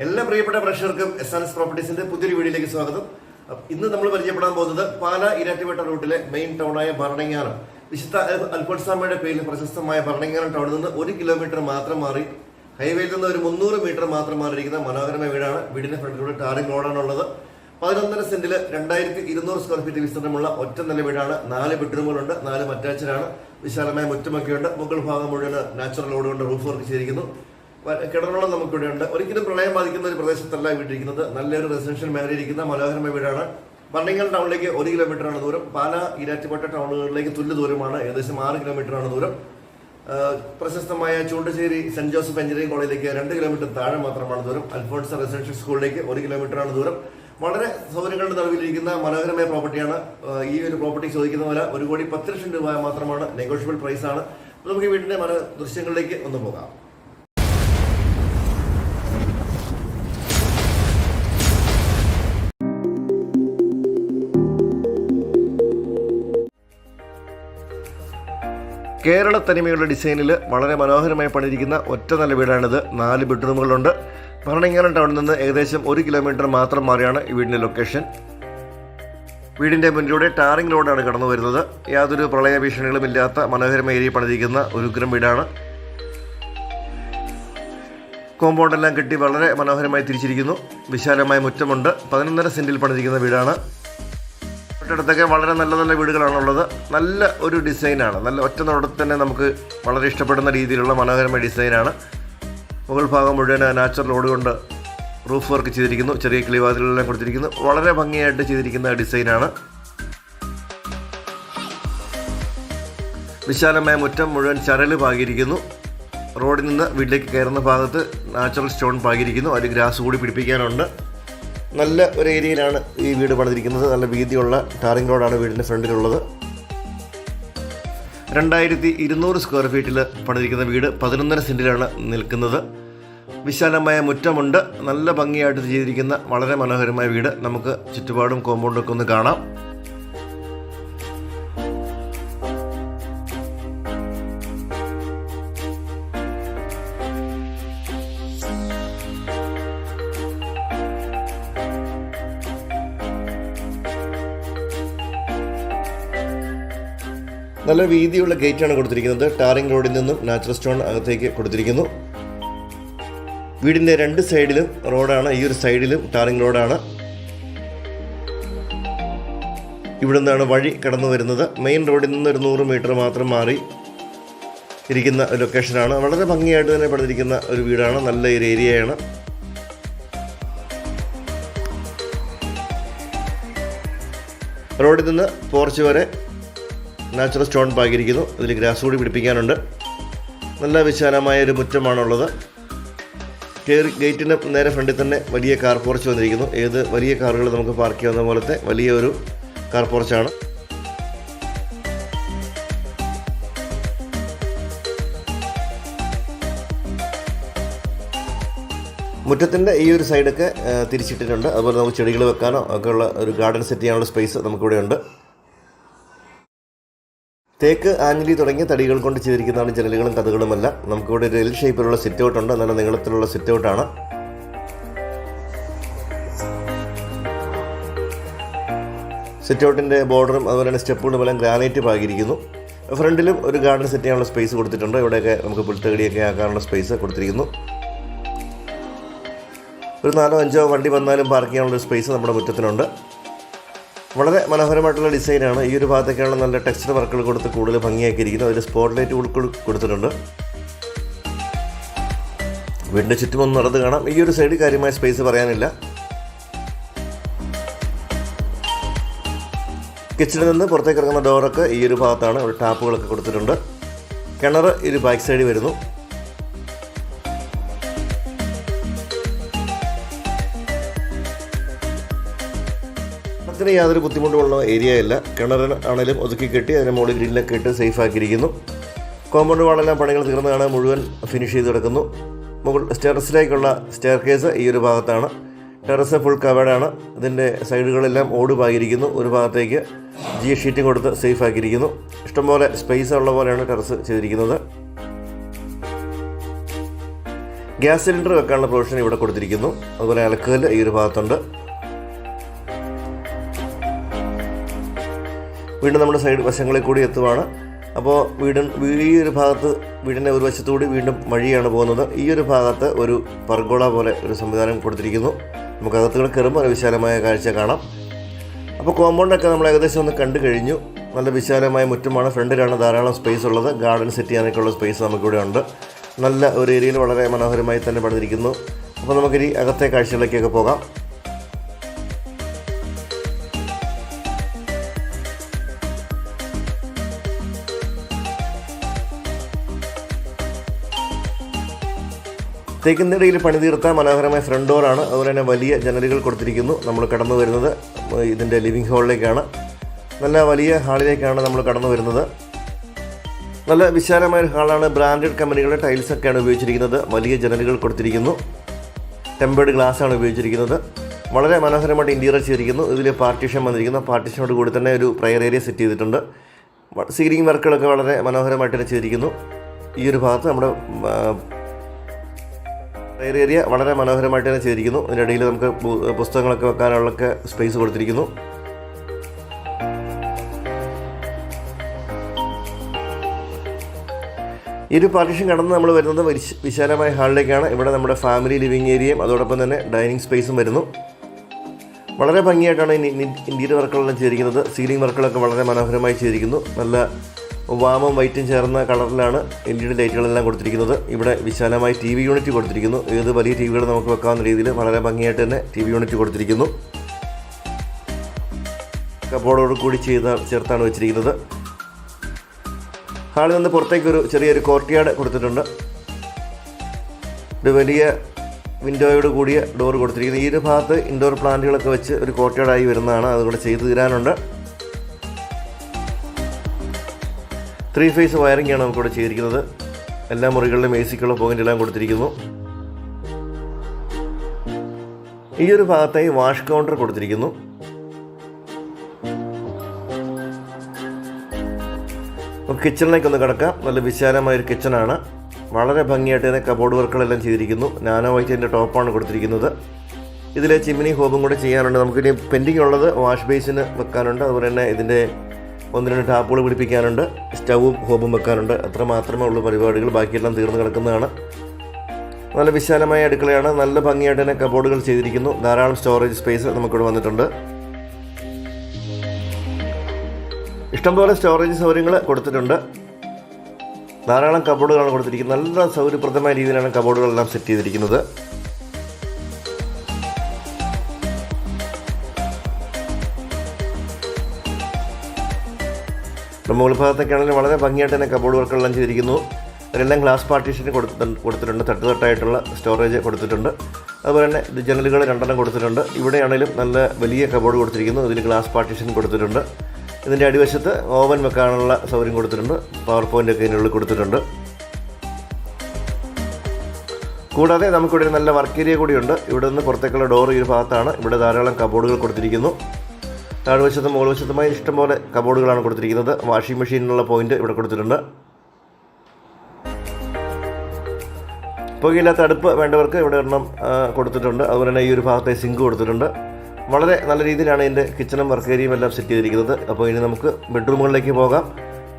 എല്ലാ പ്രിയപ്പെട്ട പ്രേക്ഷകർക്കും എസ് ആൻ എസ് പ്രോപ്പർട്ടീസിന്റെ പുതിയൊരു വീഡിയോയിലേക്ക് സ്വാഗതം. ഇന്ന് നമ്മൾ പരിചയപ്പെടാൻ പോകുന്നത് പാല ഇരാറ്റുപേട്ട റൂട്ടിലെ മെയിൻ ടൗണായ ഭരണങ്ങാനം വിശുദ്ധ അൽ- അൽഫോൺസാമയുടെ പേരിൽ പ്രശസ്തമായ ഭരണങ്ങാനം ടൗണിൽ നിന്ന് ഒരു കിലോമീറ്റർ മാത്രം മാറി ഹൈവേയിൽ നിന്ന് ഒരു മുന്നൂറ് മീറ്റർ മാത്രം മാറിയിരിക്കുന്ന മനോഹരമായ വീടാണ്. വീടിന്റെ ഫ്രണ്ടിലൂടെ ടാറിംഗ് റോഡാണുള്ളത് പതിനൊന്നര സെന്റിൽ രണ്ടായിരത്തി ഇരുന്നൂറ് സ്ക്വയർ ഫീറ്റ് വിസ്തീർണമുള്ള ഒറ്റ നില വീടാണ്. നാല് ബെഡ്റൂമുകളുണ്ട് നാല് അറ്റാച്ചഡാണ് വിശാലമായ മുറ്റമൊക്കെയുണ്ട്. മുകൾ ഭാഗം മുഴുവൻ നാച്ചുറൽ റോഡ് കൊണ്ട് റൂഫ് വർക്ക് ചെയ്തിരിക്കുന്നു. കിണറുകളും നമുക്കിവിടെ ഉണ്ട്. ഒരിക്കലും പ്രളയം ബാധിക്കുന്ന ഒരു പ്രദേശത്തല്ല വീട്ടിരിക്കുന്നത്. നല്ലൊരു റെസിഡൻഷ്യൽ മേഖല ഇരിക്കുന്ന മനോഹരമായ വീടാണ്. ബർണിങ്ങൽ ടൗണിലേക്ക് ഒരു കിലോമീറ്റർ ആണ് ദൂരം. പാല ഈരാറ്റുപേട്ട ടൗണുകളിലേക്ക് തുല്യ ദൂരമാണ്. ഏകദേശം ആറ് കിലോമീറ്റർ ആണ് ദൂരം പ്രശസ്തമായ ചൂണ്ടശ്ശേരി സെന്റ് ജോസഫ് എഞ്ചിനീയറിംഗ് കോളേജിലേക്ക് രണ്ട് കിലോമീറ്റർ താഴെ മാത്രമാണ് ദൂരം. അൽഫോൺസ റെസിഡൻഷ്യൽ സ്കൂളിലേക്ക് ഒരു കിലോമീറ്റർ ആണ് ദൂരം. വളരെ സൗകര്യങ്ങളുടെ നടുവിലിരിക്കുന്ന മനോഹരമായ പ്രോപ്പർട്ടിയാണ്. ഈ ഒരു പ്രോപ്പർട്ടി ചോദിക്കുന്ന വില ഒരു കോടി പത്ത് ലക്ഷം രൂപ മാത്രമാണ്. നെഗോഷ്യബിൾ പ്രൈസാണ് നമുക്ക് വീടിന്റെ മന ദൃശ്യങ്ങളിലേക്ക് ഒന്ന് പോകാം. കേരള തനിമയുള്ള ഡിസൈനിൽ വളരെ മനോഹരമായി പണിയിരിക്കുന്ന ഒറ്റ നല്ല വീടാണിത്. നാല് ബെഡ്റൂമുകളുണ്ട്. ഭരണങ്ങാനം ടൗണിൽ നിന്ന് ഏകദേശം ഒരു കിലോമീറ്റർ മാത്രം മാറിയാണ് ഈ വീടിന്റെ ലൊക്കേഷൻ. വീടിന്റെ മുന്നിലൂടെ ടാറിംഗ് റോഡാണ് കടന്നു വരുന്നത്. യാതൊരു പ്രളയ ഭീഷണികളും ഇല്ലാത്ത മനോഹരമായ ഏരിയ പണിതിരിക്കുന്ന ഒരു ഉഗ്രം വീടാണ് കോമ്പൗണ്ടെല്ലാം കെട്ടി വളരെ മനോഹരമായി തിരിച്ചിരിക്കുന്നു. വിശാലമായ മുറ്റമുണ്ട്. പതിനൊന്നര സെന്റിൽ പണിതിരിക്കുന്ന വീടാണ്. തൊട്ടടുത്തൊക്കെ വളരെ നല്ല നല്ല വീടുകളാണുള്ളത്. നല്ല ഒരു ഡിസൈനാണ്. നല്ല ഒറ്റ നോട്ടത്തിൽ തന്നെ നമുക്ക് വളരെ ഇഷ്ടപ്പെടുന്ന രീതിയിലുള്ള മനോഹരമായ ഡിസൈനാണ്. മുകൾ ഭാഗം മുഴുവൻ നാച്ചുറൽ ഓട് കൊണ്ട് റൂഫ് വർക്ക് ചെയ്തിരിക്കുന്നു. ചെറിയ കിളിവാതിലെല്ലാം കൊടുത്തിരിക്കുന്നു. വളരെ ഭംഗിയായിട്ട് ചെയ്തിരിക്കുന്ന ഡിസൈനാണ്. വിശാലമായ മുറ്റം മുഴുവൻ ചരൽ പാകിയിരിക്കുന്നു. റോഡിൽ നിന്ന് വീട്ടിലേക്ക് കയറുന്ന ഭാഗത്ത് നാച്ചുറൽ സ്റ്റോൺ പാകിയിരിക്കുന്നു. അതിൽ ഗ്രാസ് കൂടി പിടിപ്പിക്കാനുണ്ട്. നല്ല ഒരു ഏരിയയിലാണ് ഈ വീട് പണിതിരിക്കുന്നത്. നല്ല വീതിയുള്ള ടാറിംഗ് റോഡാണ് വീടിന്റെ ഫ്രണ്ടിലുള്ളത്. രണ്ടായിരത്തി ഇരുന്നൂറ് സ്ക്വയർ ഫീറ്റിൽ പണിതിരിക്കുന്ന വീട് പതിനൊന്നര സെന്റിലാണ് നിൽക്കുന്നത്. വിശാലമായ മുറ്റമുണ്ട്. നല്ല ഭംഗിയായിട്ട് ചെയ്തിരിക്കുന്ന വളരെ മനോഹരമായ വീട്. നമുക്ക് ചുറ്റുപാടും കോമ്പൗണ്ടൊക്കെ ഒന്ന് കാണാം. നല്ല വീതിയുള്ള ഗേറ്റാണ് കൊടുത്തിരിക്കുന്നത്. ടാറിംഗ് റോഡിൽ നിന്നും നാച്ചുറൽ സ്റ്റോൺ അകത്തേക്ക് കൊടുത്തിരിക്കുന്നു. വീടിന്റെ രണ്ട് സൈഡിലും റോഡാണ്. ഈ ഒരു സൈഡിലും ടാറിംഗ് റോഡാണ്. ഇവിടെ നിന്നാണ് വഴി കടന്നു വരുന്നത്. മെയിൻ റോഡിൽ നിന്ന് ഒരു നൂറ് മീറ്റർ മാത്രം മാറി ഇരിക്കുന്ന ലൊക്കേഷനാണ്. വളരെ ഭംഗിയായിട്ട് തന്നെ പണിതിരിക്കുന്ന ഒരു വീടാണ്. നല്ല ഒരു ഏരിയയാണ്. റോഡിൽ നിന്ന് പോർച്ച് വരെ നാച്ചുറൽ സ്റ്റോൺ പാകിയിരിക്കുന്നു. ഇതിൽ ഗ്രാസ് കൂടി പിടിപ്പിക്കാനുണ്ട്. നല്ല വിശാലമായ ഒരു മുറ്റമാണുള്ളത്. കയറി ഗേറ്റിന് നേരെ ഫ്രണ്ടിൽ തന്നെ വലിയ കാർ പോർച്ച് വന്നിരിക്കുന്നു. ഏത് വലിയ കാറുകൾ നമുക്ക് പാർക്ക് ചെയ്യാവുന്ന പോലത്തെ വലിയ ഒരു കാർ പോർച്ചാണ്. മുറ്റത്തിന്റെ ഈ ഒരു സൈഡൊക്കെ തിരിച്ചിട്ടിട്ടുണ്ട്. അതുപോലെ നമുക്ക് ചെടികൾ വെക്കാനോ ഒക്കെയുള്ള ഒരു ഗാർഡൻ സെറ്റ് ചെയ്യാനുള്ള സ്പേസ് നമുക്കിവിടെ ഉണ്ട് തേക്ക് ആഞ്ഞിലി തുടങ്ങിയ തടികൾ കൊണ്ട് ചെയ്തിരിക്കുന്നതാണ് ജനലുകളും കഥകളുമല്ല നമുക്കിവിടെ ഒരു എൽ ഷേപ്പിലുള്ള സിറ്റ് ഔട്ട് ഉണ്ട്. നല്ല നീളത്തിലുള്ള സിറ്റ് ഔട്ടാണ് സിറ്റ് ഔട്ടിന്റെ ബോർഡറും അതുപോലെ തന്നെ സ്റ്റെപ്പുകളും എല്ലാം ഗ്രാനൈറ്റ് പാകിയിരിക്കുന്നു. ഫ്രണ്ടിലും ഒരു ഗാർഡൻ സെറ്റ് ചെയ്യാനുള്ള സ്പേസ് കൊടുത്തിട്ടുണ്ട്. ഇവിടെയൊക്കെ നമുക്ക് പുൽത്തകടിയൊക്കെ ആക്കാനുള്ള സ്പേസ് കൊടുത്തിരിക്കുന്നു. ഒരു നാലോ അഞ്ചോ വണ്ടി വന്നാലും പാർക്ക് ചെയ്യാനുള്ള സ്പേസ് നമ്മുടെ മുറ്റത്തിനുണ്ട്. വളരെ മനോഹരമായിട്ടുള്ള ഡിസൈനാണ്. ഈ ഒരു ഭാഗത്തേക്കാണ് നല്ല ടെക്സ്ചർ വർക്കുകൾ കൊടുത്ത് കൂടുതൽ ഭംഗിയാക്കിയിരിക്കുന്നത്. അതിൽ സ്പോട്ട് ലൈറ്റ് കൊടുത്തിട്ടുണ്ട്. വീടിന്റെ ചുറ്റും ഒന്ന് നടന്ന് കാണാം. ഈ ഒരു സൈഡ് കാര്യമായ സ്പേസ് പറയാനില്ല. കിച്ചണിൽ നിന്ന് പുറത്തേക്ക് ഇറങ്ങുന്ന ഡോറൊക്കെ ഈ ഒരു ഭാഗത്താണ്. ടാപ്പുകളൊക്കെ കൊടുത്തിട്ടുണ്ട്. കിണർ ഈ ഒരു ബാക്ക് സൈഡിൽ വരുന്നു. വെള്ളത്തിന് യാതൊരു ബുദ്ധിമുട്ടുമുള്ള ഏരിയ അല്ല കിണറിന് ആണെങ്കിലും ഒതുക്കി കെട്ടി അതിന് മുകളിൽ ഗ്രില്ലൊക്കെ ഇട്ട് സേഫ് ആക്കിയിരിക്കുന്നു. കോമ്പൗണ്ട് വാളെല്ലാം പണികൾ തീർന്നതാണ്. മുഴുവൻ ഫിനിഷ് ചെയ്ത് കിടക്കുന്നു. മുകൾ ടെറസിലേക്കുള്ള സ്റ്റെയർ കേസ് ഈ ഒരു ഭാഗത്താണ്. ടെറസ് ഫുൾ കവേഡാണ് ഇതിന്റെ സൈഡുകളെല്ലാം ഓട് പാകിയിരിക്കുന്നു ഒരു ഭാഗത്തേക്ക് ജി ഷീറ്റും കൊടുത്ത് സേഫ് ആക്കിയിരിക്കുന്നു. ഇഷ്ടംപോലെ സ്പേസ് ഉള്ള പോലെയാണ് ടെറസ് ചെയ്തിരിക്കുന്നത്. ഗ്യാസ് സിലിണ്ടർ വെക്കാനുള്ള പ്രൊവിഷൻ ഇവിടെ കൊടുത്തിരിക്കുന്നു. അതുപോലെ അലക്കുകല്ല് ഈ ഒരു ഭാഗത്തുണ്ട്. വീണ്ടും നമ്മുടെ സൈഡ് വശങ്ങളിൽ കൂടി എത്തുവാണ്. അപ്പോൾ വീട് ഈ ഒരു ഭാഗത്ത് വീടിന്റെ ഒരു വശത്തുകൂടി വീണ്ടും വഴിയാണ് പോകുന്നത്. ഈ ഒരു ഭാഗത്ത് ഒരു പർഗോള പോലെ ഒരു സംവിധാനം കൊടുത്തിരിക്കുന്നു. നമുക്ക് അകത്തുകൾ കയറുമ്പോൾ ഒരു വിശാലമായ കാഴ്ച കാണാം. അപ്പോൾ കോമ്പൗണ്ടൊക്കെ നമ്മൾ ഏകദേശം ഒന്ന് കണ്ടു കഴിഞ്ഞു. നല്ല വിശാലമായ മുറ്റമാണ്. ഫ്രണ്ടിലാണ് ധാരാളം സ്പേസ് ഉള്ളത്. ഗാർഡൻ സെറ്റ് ചെയ്യാനൊക്കെയുള്ള സ്പേസ് നമുക്കിവിടെ ഉണ്ട്. നല്ല ഒരു ഏരിയയിൽ വളരെ മനോഹരമായി തന്നെ പണിതിരിക്കുന്നു. അപ്പോൾ നമുക്കിനി അകത്തെ കാഴ്ചകളിലേക്കൊക്കെ പോകാം. തേക്കിന്റെടയിൽ പണി തീർത്ത മനോഹരമായ ഫ്രണ്ട് ഡോറാണ് അതുപോലെ തന്നെ വലിയ ജനലുകൾ കൊടുത്തിരിക്കുന്നു നമ്മൾ കടന്നു വരുന്നത്. ഇതിന്റെ ലിവിങ് ഹാളിലേക്കാണ് നല്ല വലിയ ഹാളിലേക്കാണ് നമ്മൾ കടന്നു വരുന്നത്. നല്ല വിശാലമായ ഹാളാണ് ബ്രാൻഡഡ് കമ്പനികളുടെ ടൈൽസ് ഒക്കെയാണ് ഉപയോഗിച്ചിരിക്കുന്നത്. വലിയ ജനലുകൾ കൊടുത്തിരിക്കുന്നു. ടെമ്പേർഡ് ഗ്ലാസ് ആണ് ഉപയോഗിച്ചിരിക്കുന്നത്. വളരെ മനോഹരമായിട്ട് ഇന്റീരിയർ ചെയ്തിരിക്കുന്നു. ഇതിൽ പാർട്ടീഷൻ വന്നിരിക്കുന്നു. പാർട്ടീഷനോട് കൂടി തന്നെ ഒരു പ്രയർ ഏരിയ സെറ്റ് ചെയ്തിട്ടുണ്ട്. സീലിംഗ് വർക്കുകളൊക്കെ വളരെ മനോഹരമായിട്ട് ചെയ്തിരിക്കുന്നു. ഈ ഒരു ഭാഗത്ത് നമ്മുടെ ഏരിയ വളരെ മനോഹരമായിട്ട് തന്നെ ചെയ്തിരിക്കുന്നു. അതിന്റെ ഇടയിൽ നമുക്ക് പുസ്തകങ്ങളൊക്കെ വെക്കാനുള്ളൊക്കെ സ്പേസ് കൊടുത്തിരിക്കുന്നു. ഈ ഒരു പാർട്ടീഷൻ കടന്ന് നമ്മൾ വരുന്നത് വിശാലമായ ഹാളിലേക്കാണ്. ഇവിടെ നമ്മുടെ ഫാമിലി ലിവിങ് ഏരിയയും അതോടൊപ്പം തന്നെ ഡൈനിങ് സ്പേസും വരുന്നു. വളരെ ഭംഗിയായിട്ടാണ് ഇന്റീരിയർ വർക്കുകളെല്ലാം ചെയ്തിരിക്കുന്നത്. സീലിംഗ് വർക്കുകളൊക്കെ വളരെ മനോഹരമായി ചെയ്തിരിക്കുന്നു. നല്ല വാമും വൈറ്റും ചേർന്ന കളറിലാണ് എൽ ഇ ഡി ലൈറ്റുകളെല്ലാം കൊടുത്തിരിക്കുന്നത്. ഇവിടെ വിശാലമായി ടി വി യൂണിറ്റ് കൊടുത്തിരിക്കുന്നു. ഏത് വലിയ ടി വികൾ നമുക്ക് വെക്കാവുന്ന രീതിയിൽ വളരെ ഭംഗിയായിട്ട് തന്നെ ടി വി യൂണിറ്റ് കൊടുത്തിരിക്കുന്നു. കപ്പോടോട് കൂടി ചെയ്ത ചേർത്താണ് വെച്ചിരിക്കുന്നത്. ഹാളിൽ നിന്ന് പുറത്തേക്കൊരു ചെറിയൊരു കോർട്ട്യാർഡ് കൊടുത്തിട്ടുണ്ട്. ഒരു വലിയ വിൻഡോയോട് കൂടിയ ഡോർ കൊടുത്തിരിക്കുന്നു. ഈ ഒരു ഭാഗത്ത് ഇൻഡോർ പ്ലാന്റുകളൊക്കെ വെച്ച് ഒരു കോർട്ട്യാർഡായി വരുന്നതാണ്. അതുകൂടെ ചെയ്തു തീരാനുണ്ട്. ത്രീ ഫേസ് വയറിംഗ് ആണ് നമുക്കിവിടെ ചെയ്തിരിക്കുന്നത്. എല്ലാ മുറികളിലും എ സിക്കുള്ള പോയിന്റ് എല്ലാം കൊടുത്തിരിക്കുന്നു. ഈ ഒരു ഭാഗത്തായി വാഷ് കൗണ്ടർ കൊടുത്തിരിക്കുന്നു. കിച്ചണിലേക്ക് ഒന്ന് കിടക്കാം. നല്ല വിശാലമായ ഒരു കിച്ചണാണ് വളരെ ഭംഗിയായിട്ട് തന്നെ കബോർഡ് വർക്കുകളെല്ലാം ചെയ്തിരിക്കുന്നു. നാനോ വൈറ്റിന്റെ ടോപ്പാണ് കൊടുത്തിരിക്കുന്നത്. ഇതിലെ ചിമ്മിനി ഹോബും കൂടെ ചെയ്യാനുണ്ട്. നമുക്കിനി പെൻഡിങ് ഉള്ളത് വാഷ് ബേസിന് വെക്കാനുണ്ട്. അതുപോലെ തന്നെ ഇതിന്റെ ഒന്ന് രണ്ട് ടാപ്പുകൾ പിടിപ്പിക്കാനുണ്ട് സ്റ്റവും ഹോബും വെക്കാനുണ്ട്. അത്ര മാത്രമേ ഉള്ളൂ പരിപാടികൾ ബാക്കിയെല്ലാം തീർന്നു കിടക്കുന്നതാണ്. നല്ല വിശാലമായ അടുക്കളയാണ് നല്ല ഭംഗിയായിട്ട് തന്നെ കബോർഡുകൾ ചെയ്തിരിക്കുന്നു. ധാരാളം സ്റ്റോറേജ് സ്പേസ് നമുക്കിവിടെ വന്നിട്ടുണ്ട്. ഇഷ്ടംപോലെ സ്റ്റോറേജ് സൗകര്യങ്ങൾ കൊടുത്തിട്ടുണ്ട്. ധാരാളം കബോർഡുകളാണ് കൊടുത്തിരിക്കുന്നത്. നല്ല സൗകര്യപ്രദമായ രീതിയിലാണ് കബോർഡുകളെല്ലാം സെറ്റ് ചെയ്തിരിക്കുന്നത്. നമ്മുടെ മുകൾ ഭാഗത്തൊക്കെ ആണെങ്കിൽ വളരെ ഭംഗിയായിട്ട് തന്നെ കബോർഡ് വർക്കുകളെല്ലാം ചെയ്തിരിക്കുന്നു. അതിലെല്ലാം ഗ്ലാസ് പാർട്ടീഷൻ കൊടുത്തിട്ടുണ്ട് കൊടുത്തിട്ടുണ്ട്. തട്ട് തട്ടായിട്ടുള്ള സ്റ്റോറേജ് കൊടുത്തിട്ടുണ്ട്. അതുപോലെ തന്നെ ജനലുകൾ രണ്ടെണ്ണം കൊടുത്തിട്ടുണ്ട്. ഇവിടെയാണെങ്കിലും നല്ല വലിയ കബോർഡ് കൊടുത്തിരിക്കുന്നു. ഇതിന് ഗ്ലാസ് പാർട്ടീഷൻ കൊടുത്തിട്ടുണ്ട്. ഇതിന്റെ അടിവശത്ത് ഓവൻ വെക്കാനുള്ള സൗകര്യം കൊടുത്തിട്ടുണ്ട്. പവർ പോയിന്റ് ഒക്കെ ഇതിനുള്ളിൽ കൊടുത്തിട്ടുണ്ട്. കൂടാതെ നമുക്കിവിടെ നല്ല വർക്ക് ഏരിയ കൂടിയുണ്ട്. ഇവിടെ നിന്ന് പുറത്തേക്കുള്ള ഡോർ ഈ ഭാഗത്താണ്. ഇവിടെ ധാരാളം കബോർഡുകൾ കൊടുത്തിരിക്കുന്നു. താഴ്വശത്തും മുകൾ വശത്തുമായി ഇഷ്ടംപോലെ കബോർഡുകളാണ് കൊടുത്തിരിക്കുന്നത്. വാഷിംഗ് മെഷീനിനുള്ള പോയിന്റ് ഇവിടെ കൊടുത്തിട്ടുണ്ട്. പുകയില്ലാത്ത അടുപ്പ് വേണ്ടവർക്ക് ഇവിടെ ഒരെണ്ണം കൊടുത്തിട്ടുണ്ട്. അതുപോലെ തന്നെ ഈ ഒരു ഭാഗത്തെ സിങ്ക് കൊടുത്തിട്ടുണ്ട്. വളരെ നല്ല രീതിയിലാണ് ഇതിന്റെ കിച്ചണും വർക്ക് ഏരിയയും എല്ലാം സെറ്റ് ചെയ്തിരിക്കുന്നത്. അപ്പോൾ ഇനി നമുക്ക് ബെഡ്റൂമുകളിലേക്ക് പോകാം.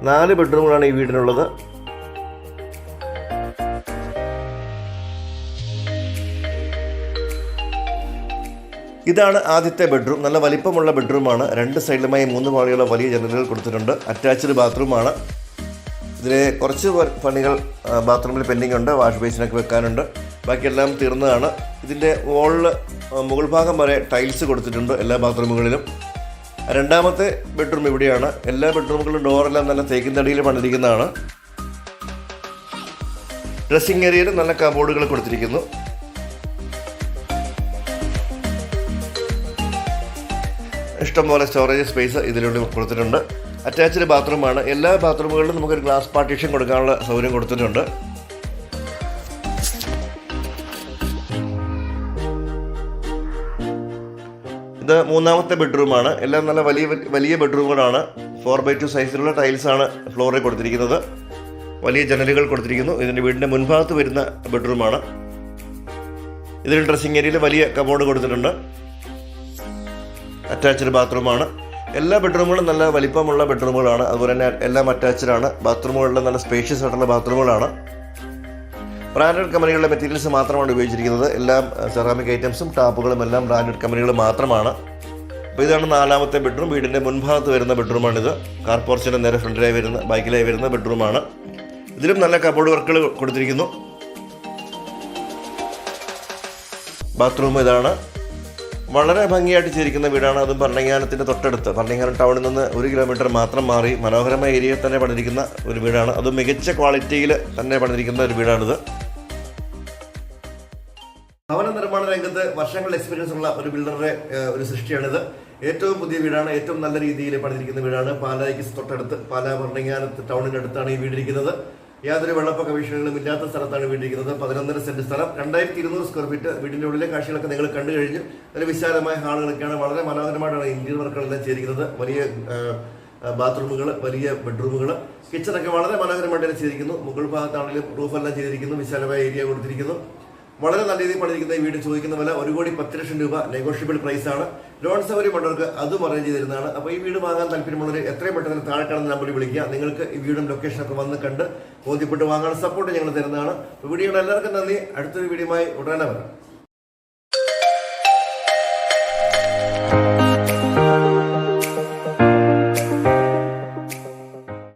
നാല് ബെഡ്റൂമുകളാണ് ഈ വീടിനുള്ളത്. ഇതാണ് ആദ്യത്തെ ബെഡ്റൂം. നല്ല വലിപ്പമുള്ള ബെഡ്റൂമാണ്. രണ്ട് സൈഡിലുമായി മൂന്ന് പാളിയുള്ള വലിയ ജനലുകൾ കൊടുത്തിട്ടുണ്ട്. അറ്റാച്ച്ഡ് ബാത്റൂമാണ്. ഇതിലെ കുറച്ച് പണികൾ ബാത്റൂമിൽ പെൻഡിങ് ഉണ്ട്. വാഷ് ബേസിനൊക്കെ വെക്കാനുണ്ട്. ബാക്കിയെല്ലാം തീർന്നതാണ്. ഇതിന്റെ വോളിൽ മുകൾ ഭാഗം വരെ ടൈൽസ് കൊടുത്തിട്ടുണ്ട് എല്ലാ ബാത്റൂമുകളിലും. രണ്ടാമത്തെ ബെഡ്റൂം ഇവിടെയാണ്. എല്ലാ ബെഡ്റൂമുകളിലും ഡോറെല്ലാം നല്ല തേക്കിൻ തടിയിൽ പണിതിരിക്കുന്നതാണ് ഡ്രസ്സിംഗ് ഏരിയയിൽ നല്ല കബോർഡുകൾ കൊടുത്തിരിക്കുന്നു. ഇഷ്ടംപോലെ സ്റ്റോറേജ് സ്പേസ് ഇതിനുള്ളിൽ കൊടുത്തിട്ടുണ്ട്. അറ്റാച്ച്ഡ് ബാത്റൂമാണ് എല്ലാ ബാത്റൂമുകളിലും നമുക്കൊരു ഗ്ലാസ് പാർട്ടീഷൻ കൊടുക്കാനുള്ള സൗകര്യം കൊടുത്തിട്ടുണ്ട്. ഇത് മൂന്നാമത്തെ ബെഡ്റൂമാണ് എല്ലാം നല്ല വലിയ വലിയ ബെഡ്റൂമുകളാണ് ഫോർ ബൈ ടു സൈസിലുള്ള ടൈൽസാണ് ഫ്ലോറിൽ കൊടുത്തിരിക്കുന്നത്. വലിയ ജനലുകൾ കൊടുത്തിരിക്കുന്നു. ഇതിന്റെ വീടിന്റെ മുൻഭാഗത്ത് വരുന്ന ബെഡ്റൂമാണ് ഇതിൽ ഡ്രസ്സിംഗ് ഏരിയയിൽ വലിയ കബോർഡ് കൊടുത്തിട്ടുണ്ട്. അറ്റാച്ച്ഡ് ബാത്റൂമാണ്. എല്ലാ ബെഡ്റൂമുകളും നല്ല വലിപ്പമുള്ള ബെഡ്റൂമുകളാണ്. അതുപോലെ തന്നെ എല്ലാം അറ്റാച്ച്ഡ് ആണ്. ബാത്റൂമുകളിൽ നല്ല സ്പേഷ്യസ് ആയിട്ടുള്ള ബാത്റൂമുകളാണ്. ബ്രാൻഡഡ് കമ്പനികളുടെ മെറ്റീരിയൽസ് മാത്രമാണ് ഉപയോഗിച്ചിരിക്കുന്നത്. എല്ലാം സെറാമിക് ഐറ്റംസും ടാപ്പുകളും എല്ലാം ബ്രാൻഡഡ് കമ്പനികൾ മാത്രമാണ്. അപ്പോൾ ഇതാണ് നാലാമത്തെ ബെഡ്റൂം. വീടിന്റെ മുൻഭാഗത്ത് വരുന്ന ബെഡ്റൂമാണിത്. കാർ പോർച്ചിന്റെ നേരെ ഫ്രണ്ടിലായി വരുന്ന ബൈക്കിലായി വരുന്ന ബെഡ്റൂമാണ്. ഇതിലും നല്ല കബോർഡ് വർക്കുകൾ കൊടുത്തിരിക്കുന്നു. ബാത്റൂം ഇതാണ്. വളരെ ഭംഗിയായിട്ട് ചെയ്തിരിക്കുന്ന വീടാണ് അതും ഭരണങ്ങാനത്തിന്റെ തൊട്ടടുത്ത്. ഭരണങ്ങാനം ടൗണിൽ നിന്ന് ഒരു കിലോമീറ്റർ മാത്രം മാറി മനോഹരമായ ഏരിയയിൽ തന്നെ പണിതിരിക്കുന്ന ഒരു വീടാണ്. അതും മികച്ച ക്വാളിറ്റിയിൽ തന്നെ പണിതിരിക്കുന്ന ഒരു വീടാണിത്. ഭവന നിർമ്മാണ രംഗത്ത് വർഷങ്ങളുടെ എക്സ്പീരിയൻസ് ഉള്ള ഒരു ബിൽഡറുടെ ഒരു സൃഷ്ടിയാണിത്. ഏറ്റവും പുതിയ വീടാണ് ഏറ്റവും നല്ല രീതിയിൽ പണിതിരിക്കുന്ന വീടാണ്. പാലായ്ക്ക് തൊട്ടടുത്ത് പാലാ ഭരണങ്ങാനത്ത് അടുത്താണ് ഈ വീടിരിക്കുന്നത്. യാതൊരു വെള്ളപ്പൊക്ക ഭീഷണികളും ഇല്ലാത്ത സ്ഥലത്താണ് വീടിരിക്കുന്നത് പതിനൊന്നര സെന്റ് സ്ഥലം. രണ്ടായിരത്തി ഇരുന്നൂറ് സ്ക്വയർ ഫീറ്റ് വീടിന്റെ ഉള്ളിലെ കാഴ്ചകളൊക്കെ നിങ്ങൾ കണ്ടു കഴിഞ്ഞു. ഒരു വിശാലമായ ഹാളുകളൊക്കെയാണ്. വളരെ മനോഹരമായിട്ടാണ് ഇന്ത്യൻ വർക്കുകളെല്ലാം ചെയ്തിരിക്കുന്നത്. വലിയ ബാത്റൂമുകൾ വലിയ ബെഡ്റൂമുകൾ കിച്ചണൊക്കെ വളരെ മനോഹരമായിട്ട് ചെയ്തിരിക്കുന്നു. മുകൾ ഭാഗത്താണെങ്കിലും റൂഫെല്ലാം ചെയ്തിരിക്കുന്നു. വിശാലമായ ഏരിയ കൊടുത്തിരിക്കുന്നു. വളരെ നല്ല രീതിയിൽ പണിയിരിക്കുന്ന ഈ വീട് ചോദിക്കുന്ന വില ഒരു കോടി പത്ത് ലക്ഷം രൂപ നെഗോഷ്യബിൾ പ്രൈസ് ആണ്. ലോൺ സൗകര്യമുള്ളവർക്ക് അതും അറേഞ്ച് ചെയ്ത് തരുന്നതാണ്. അപ്പോൾ ഈ വീട് വാങ്ങാൻ താല്പര്യമുള്ളവർ എത്രയും പെട്ടെന്ന് താഴെ കാണുന്ന നമ്പറിൽ വിളിക്കുക. നിങ്ങൾക്ക് ഈ വീടും ലൊക്കേഷനൊക്കെ വന്ന് കണ്ട് ബോധ്യപ്പെട്ട് വാങ്ങാൻ സപ്പോർട്ട് ഞങ്ങൾ തരുന്നതാണ്. വീഡിയോ വീഡിയോയുടെ എല്ലാവർക്കും നന്ദി. അടുത്തൊരു വീഡിയോയുമായി ഉടനെ വരാം.